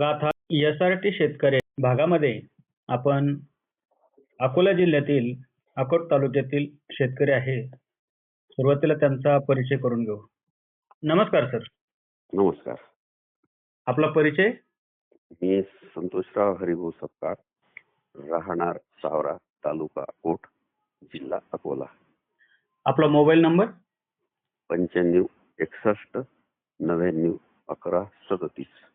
गाथा S R T शेतकरी भागामध्ये आपण अकोला जिल्ह्यातील अकोट तालुक्यातील शेतकरी आहे. सुरुवातीला त्यांचा परिचय करून घेऊ. नमस्कार सर. नमस्कार. आपला परिचय? मी संतोषराव हरिभाऊ सपकाळ राहणार सावरा तालुका कोट जिल्हा अकोला. आपला मोबाईल नंबर? पंच्याण्णव एकसष्ट नव्याण्णव अकरा सदतीस.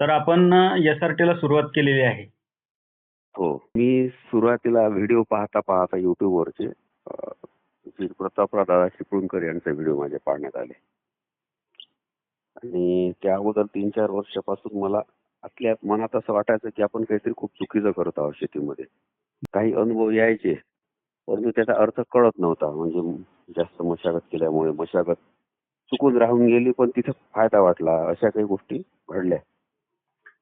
तर आपण एस आर टीला सुरुवात केलेली आहे. हो. मी सुरुवातीला व्हिडिओ पाहता पाहता युट्यूबवरचे प्रतापराव दादा शिपळूणकर यांचे व्हिडिओ माझे पाहण्यात आले. आणि त्या अगोदर तीन चार वर्षापासून मला आतल्या मनात असं वाटायचं की आपण काहीतरी खूप चुकीचं करत आहोत शेतीमध्ये. काही अनुभव यायचे परंतु त्याचा अर्थ कळत नव्हता. म्हणजे जास्त मशागत केल्यामुळे मशागत चुकून राहून गेली पण तिथे फायदा वाटला अशा काही गोष्टी घडल्या.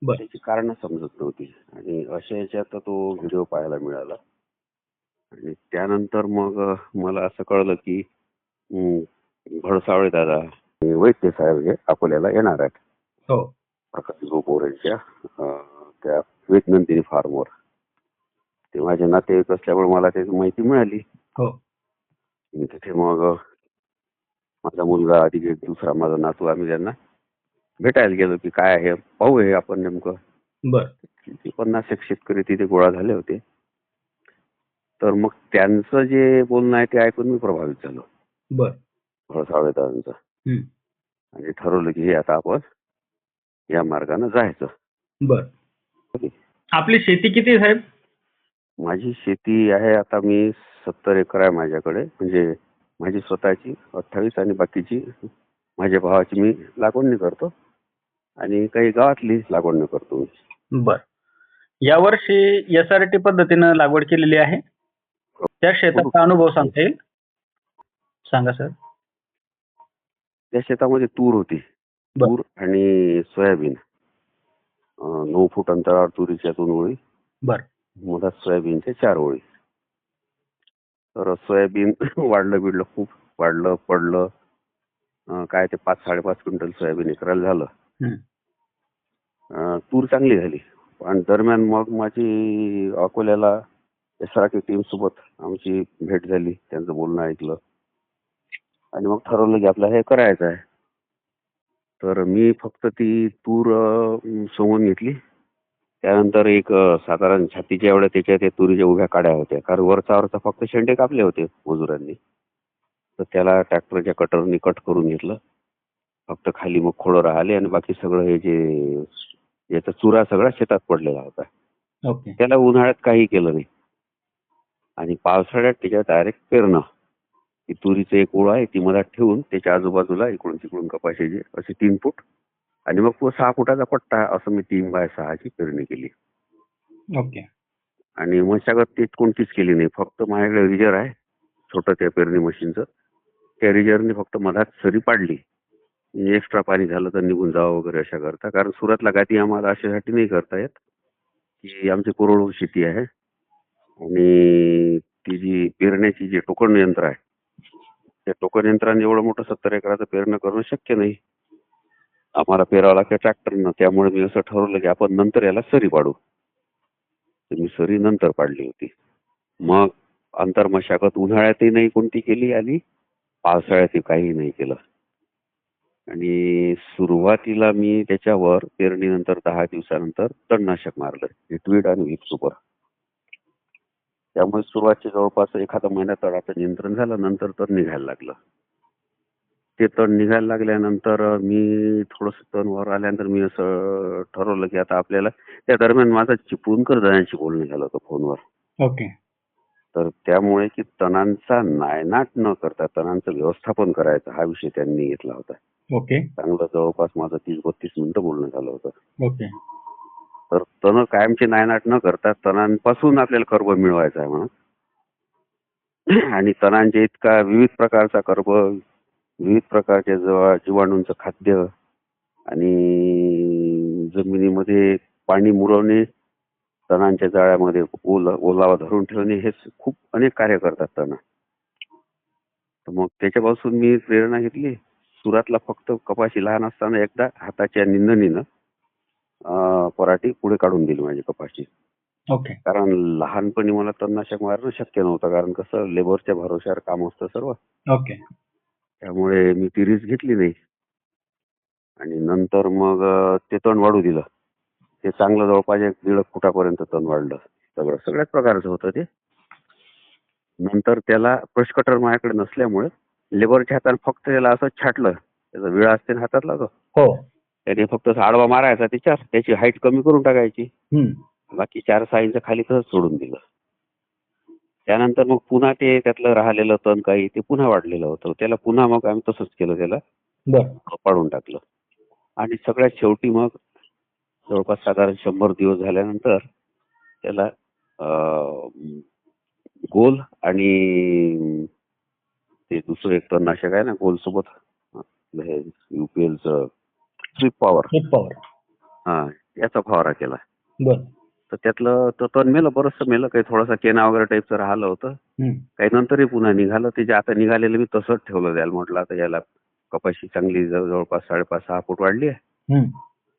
त्याची कारण समजत नव्हती. आणि अशा याच्यात तो व्हिडिओ पाहायला मिळाला. आणि त्यानंतर मग मला असं कळलं की भडसावळे दादा वैद्य साहेब हे अकोल्याला येणार आहेत. हो. प्रकाश गोपोर यांच्या त्या वेदनंदिनी फार्मवर. ते माझे नातेवाईक असल्यामुळे मला त्याची माहिती मिळाली. हो. तिथे मग माझा मुलगा अधिक एक दुसरा माझा नातू आम्ही त्यांना भेटायला गेलो की काय आहे पाहू हे आपण नेमकं. बर. किती पन्नास एक शेतकरी तिथे गोळा झाले होते. तर मग त्यांचं जे बोलणं आहे ते ऐकून मी प्रभावित झालो. बर. भळसावळेदारांचं हं. आणि ठरवलं की हे आता आपण या मार्गाने जायचं. बर. आपली शेती किती आहे साहेब? माझी शेती आहे आता मी सत्तर एकर आहे माझ्याकडे. म्हणजे माझी स्वतःची अठ्ठावीस आणि बाकीची. माझ्या भावाची मी लागवडणी करतो. आणि काही गावातली लागवडणी करतो मी. बर. यावर्षी एस आर टी पद्धतीनं लागवड केलेली आहे. त्या शेताचा अनुभव सांगता येईल? सांगा सर. त्या शेतामध्ये तूर होती. बर. तूर आणि सोयाबीन. अं, नऊ फूट अंतरावर तुरीच्या दोन ओळी. बर. मधात सोयाबीनच्या चार ओळी. तर सोयाबीन वाढलं बिडलं खूप. वाढलं पडलं. काय ते पाच साडेपाच क्विंटल सोयाबीन एकराला झालं. तूर चांगली झाली. आणि दरम्यान मग माझी अकोल्याला एस आर टी टीम सोबत आमची भेट झाली. त्यांचं बोलणं ऐकलं. आणि मग ठरवलं की आपल्याला हे करायचं आहे. तर मी फक्त ती तूर सोंगून घेतली. त्यानंतर एक साधारण छातीच्या एवढ्या त्याच्या त्या तुरीच्या उभ्या काड्या होत्या. कारण वरचा वरचा फक्त शेंडे कापले होते मजुरांनी. तर त्याला ट्रॅक्टरच्या कटरनी कट करून घेतलं. फक्त खाली मग खोडं राहिले आणि बाकी सगळं हे जे याचा चुरा सगळा शेतात पडलेला होता. ओके. त्याला उन्हाळ्यात काही केलं नाही. आणि पावसाळ्यात त्याच्यात डायरेक्ट पेरणं. ती तुरीचं एक ओळ आहे ती मधात ठेवून त्याच्या आजूबाजूला इकडून तिकडून कपाशीचे असे तीन फूट. आणि मग तो सहा फुटाचा पट्टा असं मी तीन बाय सहाची पेरणी केली. ओके. आणि मशागत ती कोणतीच केली नाही. फक्त माझ्याकडे रिजर आहे छोटं त्या पेरणी मशीनचं. कॅरेजरने फक्त मधात सरी पाडली. म्हणजे एक्स्ट्रा पाणी झालं तर निघून जावं वगैरे अशा करता. कारण सुरतला गादी आम्हाला अशासाठी नाही करता येत की आमची कोरडवाहू शेती आहे. आणि ती जी पेरण्याची जे टोकण यंत्र आहे त्या टोकन यंत्राने एवढं मोठं सत्तर एकराचं पेरणं करणं शक्य नाही. आम्हाला पेरावं लागतं ट्रॅक्टरनं त्यामुळे मी असं ठरवलं की आपण नंतर याला सरी पाडू. तर मी सरी नंतर पाडली होती. मग आंतरमशागत उन्हाळ्यातही नाही कोणती केली आणि पावसाळ्यात काही नाही केलं. आणि सुरुवातीला मी त्याच्यावर पेरणीनंतर दहा दिवसानंतर तणनाशक मारलं हिटवीड आणि व्हीप सुपर. त्यामुळे सुरुवातच्या जवळपास एखादा महिना तळाचं नियंत्रण झालं नंतर तण निघायला लागलं. ते तण निघायला लागल्यानंतर मी थोडस तण वर आल्यानंतर मी असं ठरवलं की आता आपल्याला त्या दरम्यान माझा चिपळूणकर दादांशी बोलणं झालं होतं फोनवर. ओके. तर त्यामुळे की तणांचा नायनाट न करता तणांचं व्यवस्थापन करायचं हा विषय त्यांनी घेतला होता. ओके. चांगलं जवळपास माझं तीस बत्तीस मिनिटं बोलणं झालं होतं. ओके. तर तण कायमचे नायनाट न करता तणांपासून आपल्याला कर्ब मिळवायचा आहे म्हणा आणि तणांचे इतका विविध प्रकारचा कर्ब विविध प्रकारच्या जवा- जीवाणूंचं खाद्य आणि जमिनीमध्ये पाणी मुरवणे तणांच्या जाळ्यामध्ये ओल ओलावा धरून ठेवणे हे खूप अनेक कार्य करतात तण. मग त्याच्यापासून मी प्रेरणा घेतली. सुरातला फक्त कपाशी लहान असताना एकदा हाताच्या निंदणीनं अं, पराठी पुढे काढून दिली माझी कपाशी. ओके. कारण लहानपणी मला तणनाशक मारणं शक्य नव्हतं. कारण कसं लेबरच्या भरोश्यावर काम असतं सर्व. ओके. त्यामुळे मी ती रिस्क घेतली नाही. आणि नंतर मग ते तण वाढू दिलं. ते चांगलं जवळपास एक दीड फुटापर्यंत तण वाढलं. सगळं सगळ्याच प्रकारचं होतं ते? नंतर त्याला ब्रश कटर माझ्याकडे नसल्यामुळे लेबरच्या हाताने फक्त त्याला असं छाटलं. त्याचा विळा असते ना हातातला तो. हो. त्याने फक्त असा आडवा मारायचा त्याच्यावर त्याची हाईट कमी करून टाकायची. बाकी चार सहा इंच खाली तसंच सोडून दिलं. त्यानंतर मग पुन्हा ते त्यातलं राहिलेलं तण काही ते पुन्हा वाढलेलं होतं. त्याला पुन्हा मग आम्ही तसंच केलं त्याला. पाडून टाकलं. आणि सगळ्यात शेवटी मग जवळपास साधारण शंभर दिवस झाल्यानंतर त्याला गोल आणि ते दुसरं एक तणनाशक आहे ना गोल सोबत युपीएलचं स्ट्रीप पॉवर पॉवर हा याचा फवारा केला. बर. तर त्यातलं तर तण मेलं बरंचसं मेलं काही थोडासा केना वगैरे टाईपचं राहिलं होतं. काही नंतरही पुन्हा निघालं ते जे आता निघालेलं मी तसंच ठेवलं द्यायला म्हटलं आता याला कपाशी चांगली जवळ- जवळपास साडेपाच सहा फूट वाढली आहे.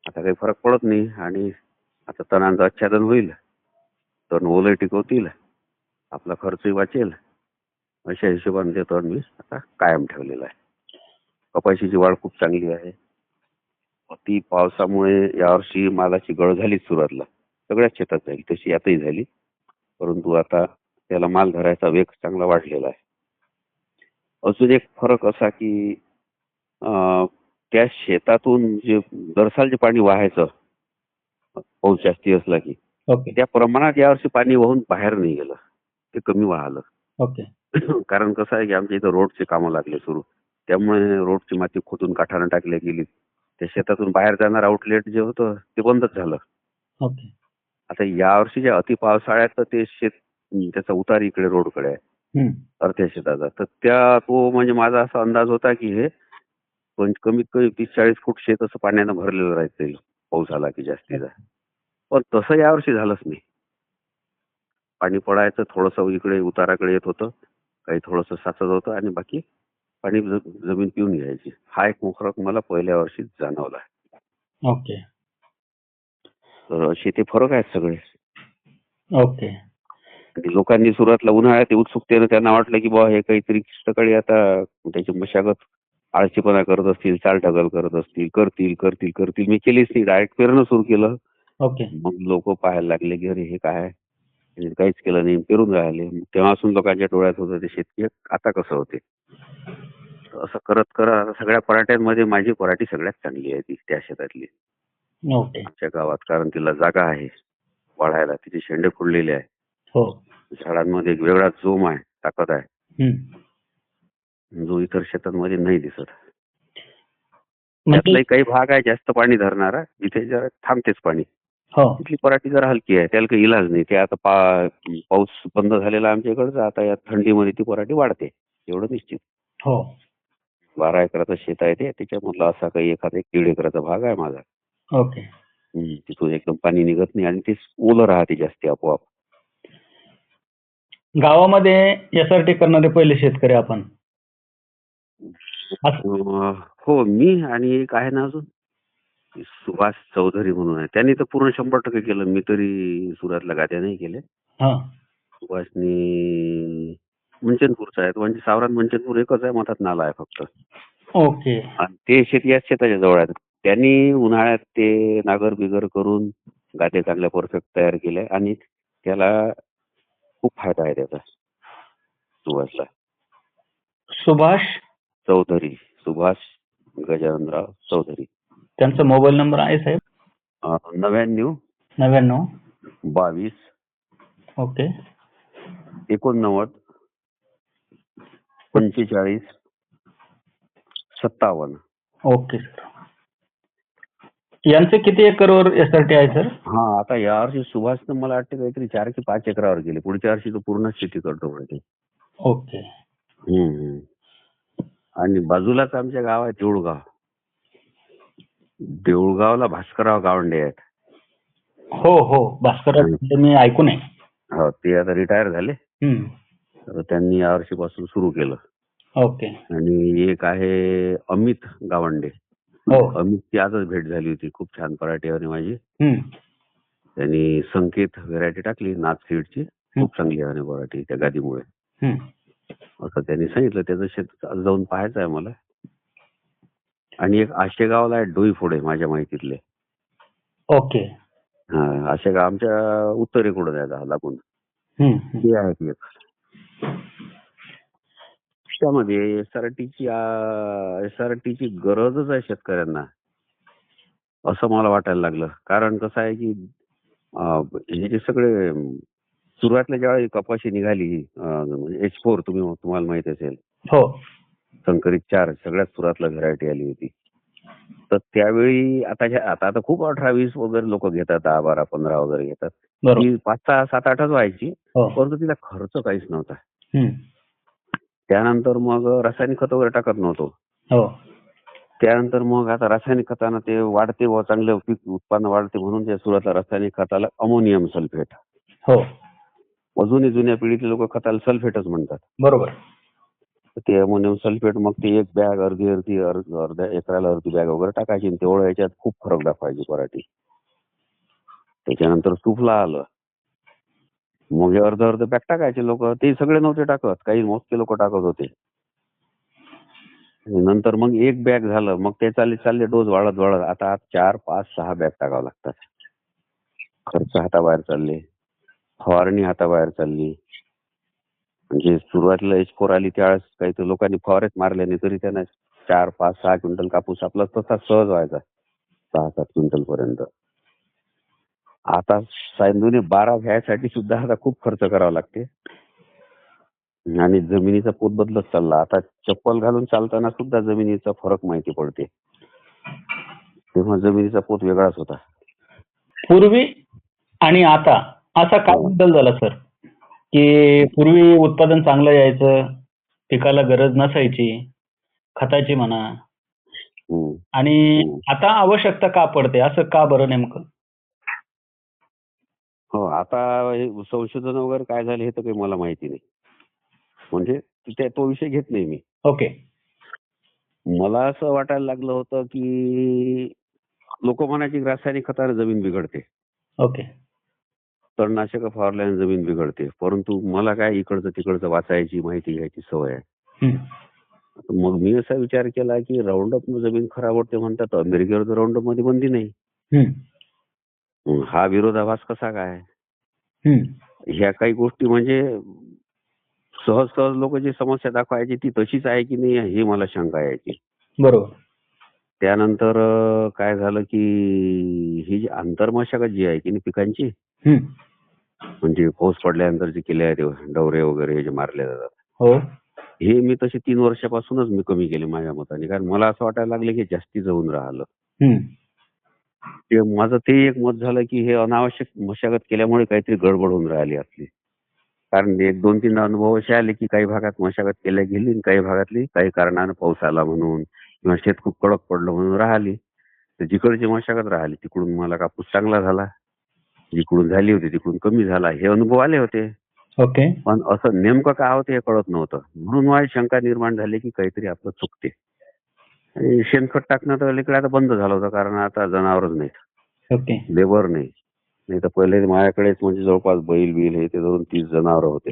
आता काही फरक पडत नाही आणि आता तणांचं आच्छादन होईल. तण ओले टिकवतील आपला खर्चही वाचेल. अशा हिशोबाने ते तण मी आता कायम ठेवलेलं आहे. कपाशीची वाढ खूप चांगली आहे. ती पावसामुळे यावर्षी मालाची गळ झाली सुरुवातला. सगळ्याच शेतात झाली. तशी यातही झाली. परंतु आता त्याला माल धरायचा वेग चांगला वाढलेला आहे. अजून एक फरक असा की अं, त्या शेतातून जे दरसाल जे पाणी वाहायचं पाऊस जास्ती असला की त्या प्रमाणात यावर्षी पाणी वाहून बाहेर नाही गेलं ते कमी वाहलं. ओके. कारण कसं आहे की आमच्या इथं रोडचे कामं लागले सुरू. त्यामुळे रोडची माती खोदून काठानं टाकल्या गेली. त्या शेतातून बाहेर जाणार आउटलेट जे होतं ते बंदच झालं. ओके. आता यावर्षी जे अति पावसाळ्यात तर ते शेत त्याचा उतार इकडे रोडकडे आहे. अर्ध्या शेताचा. तर त्या तो म्हणजे माझा असा अंदाज होता की हे कमीत कमी तीस चाळीस फूट शेत असं पाण्यानं भरलेलं राहायचं पाऊस आला की जास्तीचा पण तसं यावर्षी झालंच नाही. पाणी पडायचं थोडंसं इकडे उताराकडे येत होतं. काही थोडंसं साचत होतं आणि बाकी पाणी जमीन पिऊन घ्यायची. हा एक फरक मला पहिल्या वर्षी जाणवला. ओके. तर असे ते फरक आहेत सगळे. ओके. लोकांनी सुरुवातला उन्हाळ्यात ते उत्सुकतेनं त्यांना वाटलं की बुवा हे काहीतरी सकाळी आता त्याची मशागत आळशीपणा करत असतील चालढकल करत असतील करतील करतील करतील. मी केलीच नाही. डायरेक्ट पेरणं सुरू केलं. ओके. मग लोक पाहायला लागले की अरे हे काय काहीच केलं नाही. पेरून राहिले. तेव्हापासून लोकांच्या डोळ्यात होतं ते शेतकी आता कसं होते? असं करत करत सगळ्या पराठ्यांमध्ये माझी पराठी सगळ्यात चांगली आहे ती त्या शेतातली. आमच्या गावात कारण तिला जागा आहे वाढायला. तिचे शेंडे फुललेले आहे. हो. झाडांमध्ये एक वेगळा जोम आहे ताकद आहे. जो इतर शेतांमध्ये नाही दिसत. म्हणजे त्यातलाही काही भाग आहे जास्त पाणी धरणारा. जिथे जरा थांबतेच पाणी. हो. तिथली पराठी जरा हलकी आहे त्याला काही इलाज नाही. ते आता पाऊस बंद झालेला आमच्या इकडचा आता या थंडीमध्ये ती पराठी वाढते. एवढं निश्चित. हो. बारा एकराचं शेत आहे ते. त्याच्यामधला असा काही एखादा एक दीड एकराचा भाग आहे माझा. ओके. तिथून एकदम पाणी निघत नाही आणि ते ओलं राहते जास्ती आपोआप. गावामध्ये एस आर टी करणारे पहिले शेतकरी आपण. हो मी आणि एक आहे ना अजून. सुभाष चौधरी म्हणून आहे. त्यांनी तर पूर्ण शंभर टक्के केलं. मी तरी सुरातला गाद्या नाही केले. हा. सुभाषनी मंचनपूरचा आहे. म्हणजे सावरात मंचनपूर एकच आहे. मधात नाला आहे फक्त. ओके. आणि ते शेती याच शेताच्या जवळ आहेत. त्यांनी उन्हाळ्यात ते नागर बिगर करून गाद्या चांगल्या परफेक्ट तयार केल्या आणि त्याला खूप फायदा आहे त्याचा. सुभाषला. सुभाष? चौधरी सुभाष गजाननराव चौधरी. त्यांचा मोबाईल नंबर आहे साहेब? अं, नव्याण्णव नव्याण्णव. बावीस ओके. एकोणनव्वद पंचेचाळीस सत्तावन्न. Okay sir. यांचे किती एकरवर एस आर टी आहे सर? हा आता यावर्षी सुभाषनं मला वाटतं काहीतरी चार की पाच एकरावर गेले. पुढच्या वर्षी तो पूर्ण शेती करतो म्हणते. ओके. हम्म, हम्म. आणि बाजूलाच आमच्या गाव आहे देऊळगाव. देऊळगावला भास्करराव गावंडे आहेत. हो हो. भास्कर मी ऐकून आहे. हो ते आता रिटायर झाले. तर त्यांनी यावर्षीपासून सुरू केलं. ओके. आणि एक आहे अमित गावंडे. हो. अमितची आजच भेट झाली होती. खूप छान पराठीवर माझी. त्यांनी संकेत व्हेरायटी टाकली नाथ सीडची खूप चांगली आहे पराठी त्या गादीमुळे. असं त्यांनी सांगितलं. त्याचं शेत जाऊन पाहायचं आहे मला आणि एक आशेगावला आहे डोई फोडे माझ्या माहितीतले. ओके. हा आशेगाव आमच्या उत्तरेकडून आहे लागून. ते आहेत एक त्यामध्ये एस आर टीची एस आर टीची गरजच आहे शेतकऱ्यांना. असं मला वाटायला लागलं. कारण कसं आहे की हे जे सगळे सुरुवातीला ज्यावेळी कपाशी निघाली एच फोर तुम्ही तुम्हाला माहीत असेल. हो. संकरित चार सगळ्यात सुरुवातला व्हेरायटी आली होती. तर त्यावेळी आता आता आता खूप अठरा वीस वगैरे लोक घेतात दहा बारा पंधरा वगैरे घेतात. ती पाच सहा सात आठच व्हायची. हो. परंतु तिला खर्च काहीच नव्हता. त्यानंतर मग रासायनिक खत वगैरे टाकत नव्हतो. हो. त्यानंतर मग आता रासायनिक खतानं ते वाढते व चांगलं पीक उत्पन्न वाढते म्हणून ते सुरुवातीला रासायनिक खताला अमोनियम सल्फेट हो. अजूनही जुन्या पिढीतले लोक खताला सल्फेटच म्हणतात. बरोबर. ते अमोनियम सल्फेट मग ते एक बॅग अर्धी अर्धी अर्ध- अर्ध्या एकराला अर्धी बॅग वगैरे टाकायची तेवढं याच्यात खूप फरक दाखवायची पराठी. त्याच्यानंतर सुफला आलं. मग हे अर्ध अर्ध बॅग टाकायचे लोक. ते सगळे नव्हते टाकत. काही मोजके लोक टाकत होते. नंतर मग एक बॅग झालं. मग ते चालले चालले डोस वाढत वाढत आता चार पाच सहा बॅग टाकावं लागतात. खर्च हाताबाहेर चालले. फवारणी हाताबाहेर चालली. म्हणजे सुरुवातीला एच फोर आली त्यावेळेस काही लोकांनी फवारेच मारले नाही तरी त्यांना चार पाच सहा क्विंटल कापूस आपला तसा सहज व्हायचा सहा सात क्विंटल पर्यंत. आता सायंदूने बारा घ्यायसाठी सुद्धा आता खूप खर्च करावा लागते. आणि जमिनीचा पोत बदलत चालला. आता चप्पल घालून चालताना सुद्धा जमिनीचा फरक माहिती पडते. तेव्हा जमिनीचा पोत वेगळाच होता. पूर्वी आणि आता असा काय हो. बदल झाला सर? की पूर्वी उत्पादन चांगलं यायचं पिकाला गरज नसायची खताची म्हणा. हम्म. आणि हम्म. आता आवश्यकता का पडते? असं का बरं नेमकं? हो आता हे संशोधन वगैरे काय झाले हे तर काही मला माहिती नाही. म्हणजे ते तो विषय घेत नाही मी. ओके. मला असं वाटायला लागलं होतं की लोक म्हणायची की रासायनिक खताने जमीन बिघडते. ओके. तणनाशक फवारल्याने जमीन बिघडते. परंतु मला काय इकडचं तिकडचं वाचायची माहिती घ्यायची सवय आहे. मग मी असा विचार केला की राऊंडअप जमीन खराब होते म्हणतात अमेरिकेवर तर राऊंडअपमध्ये बंदी नाही. हा विरोधाभास कसा काय. ह्या काही गोष्टी म्हणजे सहज सहज लोक जी समस्या दाखवायची ती तशीच आहे की नाही हे मला शंका यायची. बरोबर. त्यानंतर काय झालं की ही जी आंतरमशागत जी आहे की नाही पिकांची. म्हणजे पाऊस पडल्यानंतर जे केले आहे ते डवरे वगैरे हे जे मारले जातात. हो. हे मी तसे तीन वर्षापासूनच मी कमी केले माझ्या मताने. कारण मला असं वाटायला लागलं की जास्ती जाऊन राहिलं. ते माझं ते एक मत झालं की हे अनावश्यक मशागत केल्यामुळे काहीतरी गडबड होऊन राहिली आपली. कारण एक दोन तीन अनुभव असे आले की काही भागात मशागत केल्या गेली आणि काही भागातली काही कारणानं पाऊस आला म्हणून. किंवा शेत खूप कडक पडलं म्हणून राहिली. तर जिकडची मशागत राहिली तिकडून मला कापूस चांगला झाला. जिकडून झाली होती तिकडून कमी झाला. हे अनुभव आले होते. ओके. पण असं नेमकं काय होतं हे कळत नव्हतं. म्हणून माझी शंका निर्माण झाली की काहीतरी आपलं चुकते. आणि शेणखत टाकणं तर अलीकडे आता बंद झालं होतं कारण आता जनावरच नाही ओके. लेबर नाही. नाही तर पहिले माझ्याकडेच म्हणजे जवळपास बैल बिल हे ते धरून तीस जनावर होते.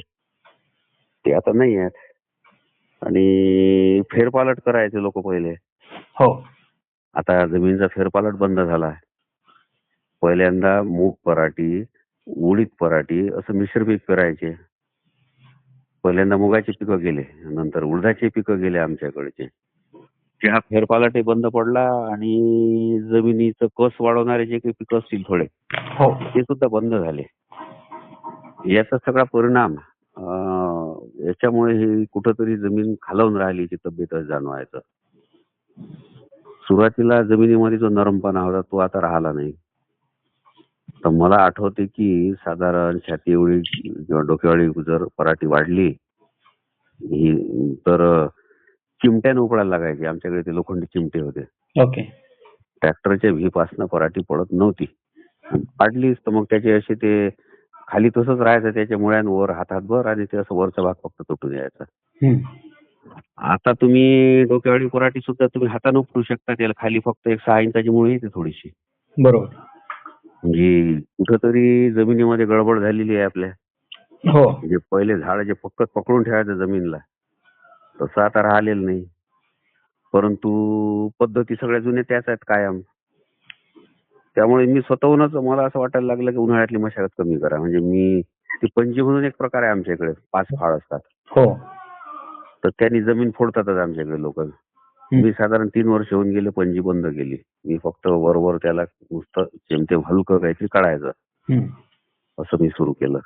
ते आता नाही आहेत. आणि फेरपालट करायचे लोक पहिले. हो. आता जमिनीचा फेरपालट बंद झाला पहिल्यांदा मूग पराठी उडीद पराठी असं मिश्र पीक पेरायचे पहिल्यांदा मुगाचे पिकं गेले नंतर उडदाचे पिकं गेले आमच्याकडचे. हा फेरपालटही बंद पडला आणि जमिनीचं कस वाढवणारे जे काही पिकं असतील थोडे हो. ते सुद्धा बंद झाले. याचा सगळा परिणाम याच्यामुळे ही कुठंतरी जमीन खालवून राहिली ती तब्येतच जाणवायचं. सुरुवातीला जमिनीमध्ये जो नरमपणा होता तो आता राहिला नाही. तर मला आठवते की साधारण छाती एवढी किंवा डोक्यावळी जर पराठी वाढली ही तर चिमट्याने उपडायला लागायची. आमच्याकडे ते लोखंडी चिमटे होते. ओके. ट्रॅक्टरच्या व्हीपासनं पराठी पडत नव्हती. पाडलीच तर मग त्याचे असे ते खाली तसंच राहायचं त्याच्या मुळ्यांवर हातात भर आणि ते असं वरचा भाग फक्त तुटून यायचा. आता तुम्ही डोक्यावाडी पराठी सुद्धा तुम्ही हाताने उपटू शकता त्याला खाली फक्त एक सहा इंचाची मुळी येते थोडीशी. बरोबर. म्हणजे कुठंतरी जमिनीमध्ये गडबड झालेली आहे आपल्या. हो. म्हणजे पहिले झाड जे फक्त पकडून ठेवायचं जमीनला तसं आता राहिलेलं नाही. परंतु पद्धती सगळ्या जुन्या त्याच आहेत कायम. त्यामुळे मी स्वतःहूनच मला असं वाटायला लागलं की उन्हाळ्यातली मशागत कमी करा. म्हणजे मी ती पंजी म्हणून एक प्रकार आहे आमच्या इकडे. पाच फाळ असतात. हो. तर त्यांनी जमीन फोडतातच आमच्याकडे लोक. मी साधारण तीन वर्ष होऊन गेले पंजी बंद केली. मी फक्त वरवर त्याला नुसतं जेमतेम हलकं काहीतरी काढायचं. असं मी सुरू केलं.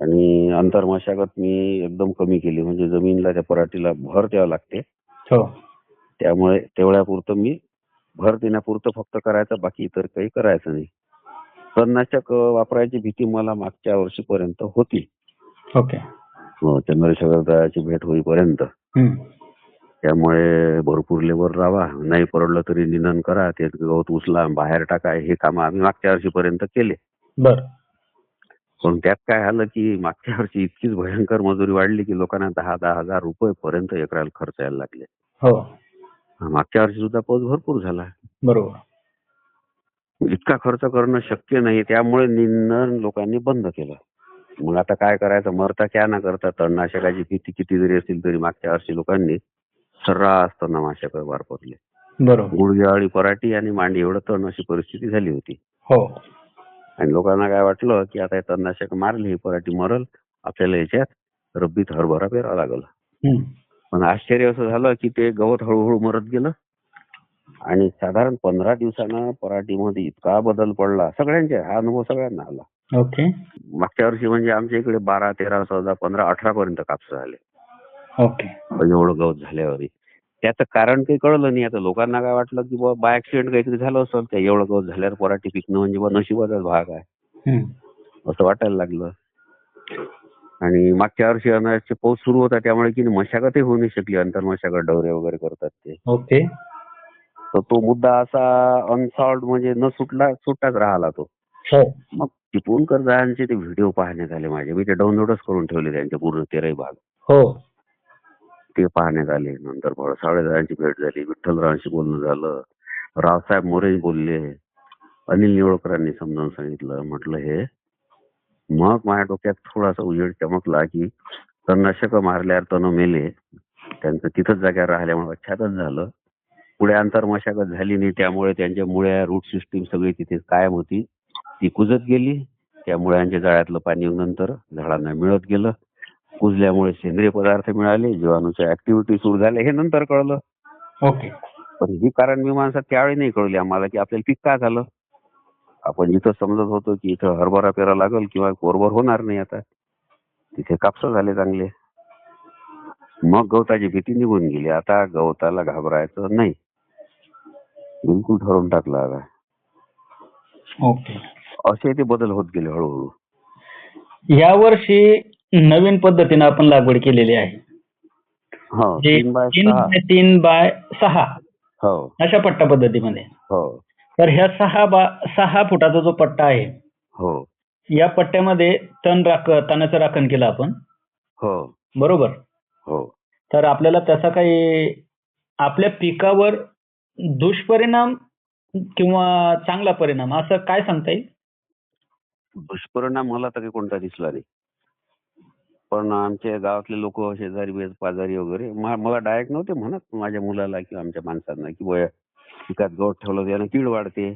आणि अंतर मशागत मी एकदम कमी केली. म्हणजे जमिनीला त्या पराठीला भर द्यावं लागते. हो. त्यामुळे तेवढ्यापुरतं मी भर देण्यापुरतं फक्त करायचं बाकी इतर काही करायचं नाही. तणनाशक वापरायची भीती मला मागच्या वर्षीपर्यंत होती. ओके. अं, चंद्रशेखर भेट होईपर्यंत. त्यामुळे भरपूर लेबर राहा नाही परवडलं तरी निधन करा ते गवत उचला बाहेर टाका हे काम आम्ही मागच्या वर्षीपर्यंत केले. बर. पण त्यात काय झालं की मागच्या वर्षी इतकीच भयंकर मजुरी वाढली की लोकांना दहा दहा हजार रुपये पर्यंत एकराला खर्च यायला लागले. हो. मागच्या वर्षी सुद्धा पाऊस भरपूर झाला. बरोबर. इतका खर्च करणं शक्य नाही त्यामुळे निंदन लोकांनी बंद केलं. मग आता काय करायचं? मरता क्या ना करता तणनाशकाची किती किती जरी असतील तरी मागच्या वर्षी लोकांनी सर्रास तणनाशक वापरले. बरोबर. गुडघ्यावाळी पराठी आणि मांडी एवढं तण अशी परिस्थिती झाली होती. हो. आणि लोकांना काय वाटलं की आता हे तणनाशक मारली ही पराठी मरल आपल्याला याच्यात रब्बीत हरभरा पेरावा लागल. हम्म. पण आश्चर्य असं झालं की ते गवत हळूहळू मरत गेलं. आणि साधारण पंधरा दिवसानं पराठीमध्ये इतका बदल पडला. सगळ्यांच्या हा अनुभव सगळ्यांना आला. ओके. मागच्या वर्षी म्हणजे आमच्या इकडे बारा तेरा चौदा पंधरा अठरा पर्यंत कापस झाले. ओके. एवढं गवत झाल्यावर. त्याचं कारण काही कळलं नाही. आता लोकांना काय वाटलं की बाबा बाय ऍक्सिडेंट काहीतरी झालं असेल त्या एवढं गवत झाल्यावर पराठी पिकणं म्हणजे बा नशिबाचाच भाग आहे. असं वाटायला लागलं. आणि मागच्या वर्षी अनारचे पाऊस सुरू होता त्यामुळे की मशागतही होऊ नाही शकली. अंतर मशागत डवरे वगैरे करतात ते. ओके. तर तो मुद्दा असा अनसॉल्ड म्हणजे न सुटला सुट्टाच राहिला तो. हो. मग टिपून कर्जांचे ते व्हिडिओ पाहण्यात आले माझे. मी ते डाउनलोडच करून ठेवले त्यांचे पूर्ण तेराही भाग. हो. ते पाहण्यात आले. नंतर साडेदहाची भेट झाली विठ्ठलरावांशी बोलणं झालं. रावसाहेब मोरे बोलले. अनिल निवळकरांनी समजावून सांगितलं म्हटलं हे मग माझ्या डोक्यात थोडासा उजेड चमकला की तणनाशक मारल्यावर तण मेले. त्यांचं तिथंच जाग्यावर राहिल्यामुळे छातच झालं. पुढे अंतर मशागत झाली नाही त्यामुळे त्यांच्या मुळ्या रूट सिस्टीम सगळी तिथे कायम होती. ती कुजत गेली. त्या मुळ्यांच्या जाळ्यातलं पाणी नंतर झाडांना मिळत गेलं. कुजल्यामुळे सेंद्रिय पदार्थ मिळाले जीवाणूच्या ऍक्टिव्हिटी सुरू झाल्या हे नंतर कळलं. ओके. पण ही कारण मीमांसा त्यावेळी नाही कळली आम्हाला की आपल्याला पीक का झालं? आपण जिथं समजत होतो की इथं हरभरा पेरा लागल किंवा कोरभर होणार नाही आता. तिथे कापसं झाले चांगले. मग गवताची भीती निघून गेली. आता गवताला घाबरायचं नाही. बिलकुल ठरवून टाकलं आता. ओके. असे ते बदल होत गेले हळूहळू. या वर्षी नवीन पद्धतीने आपण लागवड केलेली आहे. हो तीन बाय तीन सहा. बाय तीन बाय सहा. हो. अशा पट्टा पद्धतीमध्ये. हो. तर ह्या सहा बा सहा फुटाचा जो पट्टा आहे हो. या पट्ट्यामध्ये तण राख तणाचं राखण केलं आपण. हो. बरोबर? हो. तर आपल्याला त्याचा काही आपल्या पिकावर दुष्परिणाम किंवा चांगला परिणाम असं काय सांगता येईल? दुष्परिणाम मला तरी कोणता दिसला नाही. पण आमच्या गावातले लोक शेजारी बेज पाजारी वगैरे मा- मला डायरेक्ट नव्हते म्हणत माझ्या मुलाला किंवा आमच्या माणसांना की बया पिकात गवत ठेवलं त्यानं कीड वाढते.